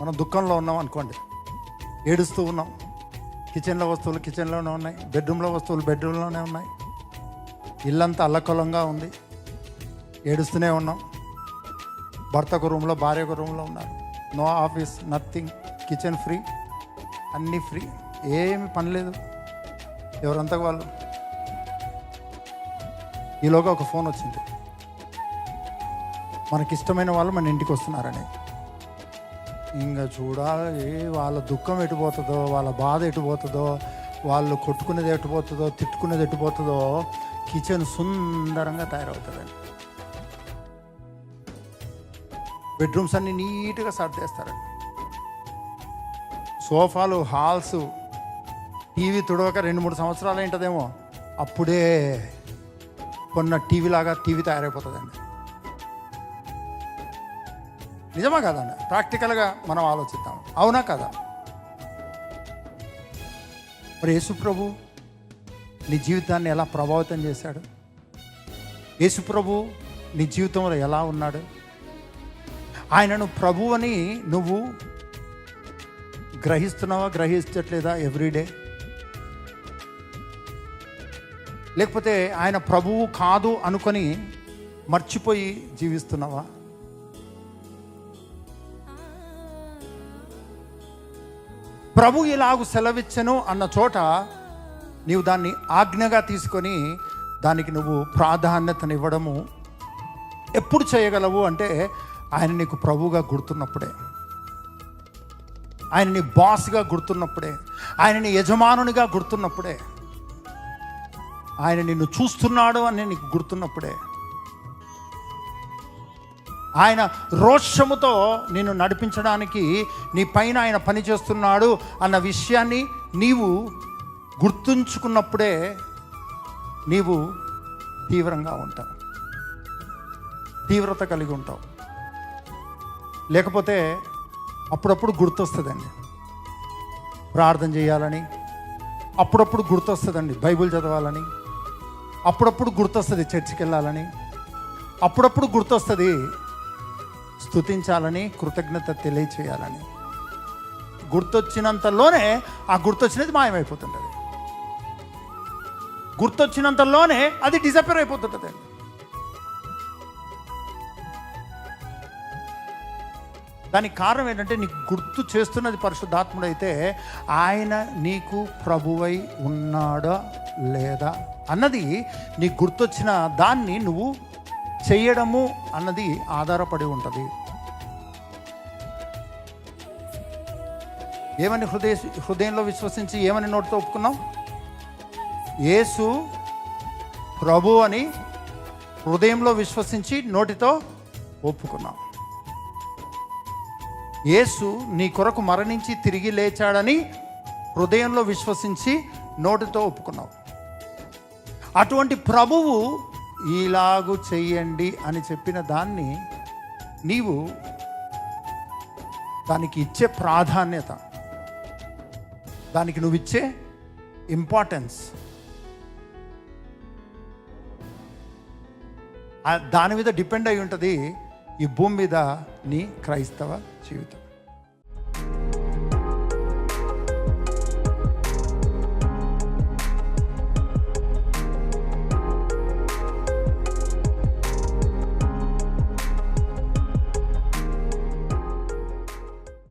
మనం దుఃఖంలో ఉన్నాం అనుకోండి. ఏడుస్తూ ఉన్నాం. కిచెన్లో వస్తువులు కిచెన్లోనే ఉన్నాయి. బెడ్రూమ్లో వస్తువులు బెడ్రూమ్లోనే ఉన్నాయి. ఇల్లంతా అల్లకల్లంగా ఉంది. ఏడుస్తూనే ఉన్నాం. భర్త ఒక రూమ్లో భార్య ఒక రూమ్లో ఉన్నారు. No office nothing. Kitchen free. అన్నీ ఫ్రీ. ఏమి పని లేదు. ఎవరంతా వాళ్ళు? ఈలోగా ఒక ఫోన్ వచ్చింది. మనకిష్టమైన వాళ్ళు మన ఇంటికి వస్తున్నారని. ఇంకా చూడాలి వాళ్ళ దుఃఖం ఎటుపోతుందో వాళ్ళ బాధ ఎటుపోతుందో వాళ్ళు కొట్టుకునేది ఎటుపోతుందో తిట్టుకునేది ఎటుపోతుందో కిచెన్ సుందరంగా తయారవుతుందండి. బెడ్రూమ్స్ అన్ని నీట్గా సర్దేస్తారండి సోఫాలు హాల్స్ టీవీ తుడవక రెండు మూడు సంవత్సరాలు ఏంటదేమో అప్పుడే కొన్న టీవీ లాగా టీవీ తయారైపోతుందండి. నిజమా కదా ప్రాక్టికల్గా మనం ఆలోచిద్దాం. అవునా కదా? మరి యేసుప్రభు నీ జీవితాన్ని ఎలా ప్రభావితం చేశాడు? యేసుప్రభు నీ జీవితంలో ఎలా ఉన్నాడు? ఆయనను ప్రభు అని నువ్వు గ్రహిస్తున్నావా గ్రహించట్లేదా ఎవ్రీడే లేకపోతే ఆయన ప్రభువు కాదు అనుకొని మర్చిపోయి జీవిస్తున్నావా? ప్రభు ఇలాగు సెలవిచ్చను అన్న చోట నీవు దాన్ని ఆజ్ఞగా తీసుకొని దానికి నువ్వు ప్రాధాన్యతనివ్వడము ఎప్పుడు చేయగలవు అంటే ఆయన నీకు ప్రభువుగా గుర్తున్నప్పుడే. ఆయన నీ బాస్గా గుర్తున్నప్పుడే. ఆయన నీ యజమానునిగా గుర్తున్నప్పుడే. ఆయన నిన్ను చూస్తున్నాడు అని నీకు గుర్తున్నప్పుడే. ఆయన రోషముతో నిన్ను నడిపించడానికి నీ పైన ఆయన పని చేస్తున్నాడు అన్న విషయాన్ని నీవు గుర్తుంచుకున్నప్పుడే నీవు తీవ్రంగా ఉంటావు. తీవ్రత కలిగి ఉంటావు. లేకపోతే అప్పుడప్పుడు గుర్తొస్తుందండి. ప్రార్థన చేయాలని అప్పుడప్పుడు గుర్తొస్తుందండి బైబిల్ చదవాలని అప్పుడప్పుడు గుర్తొస్తుంది చర్చికి వెళ్ళాలని అప్పుడప్పుడు గుర్తొస్తుంది స్తుతించాలని కృతజ్ఞత తెలియచేయాలని. గుర్తొచ్చినంతలోనే ఆ గుర్తొచ్చినది మాయమైపోతుంటుంది. గుర్తొచ్చినంతలోనే అది డిసపేర్ అయిపోతుంటుంది. దానికి కారణం ఏంటంటే నీకు గుర్తు చేస్తున్నది పరిశుద్ధాత్ముడు అయితే ఆయన నీకు ప్రభువై ఉన్నాడా లేదా అన్నది నీకు గుర్తొచ్చిన దాన్ని నువ్వు చేయడము అన్నది ఆధారపడి ఉంటుంది. ఏమని హృదయ హృదయంలో విశ్వసించి ఏమని నోటితో ఒప్పుకున్నాం యేసు ప్రభు అని హృదయంలో విశ్వసించి నోటితో ఒప్పుకున్నాం యేసు నీ కొరకు మరణించి తిరిగి లేచాడని హృదయంలో విశ్వసించి నోటితో ఒప్పుకున్నావు. అటువంటి ప్రభువు ఇలాగు చెయ్యండి అని చెప్పిన దాన్ని నీవు దానికి ఇచ్చే ప్రాధాన్యత దానికి నువ్వు ఇచ్చే ఇంపార్టెన్స్ దాని మీద డిపెండ్ అయి ఉంటుంది ఈ భూమి మీద నీ క్రైస్తవ జీవితం.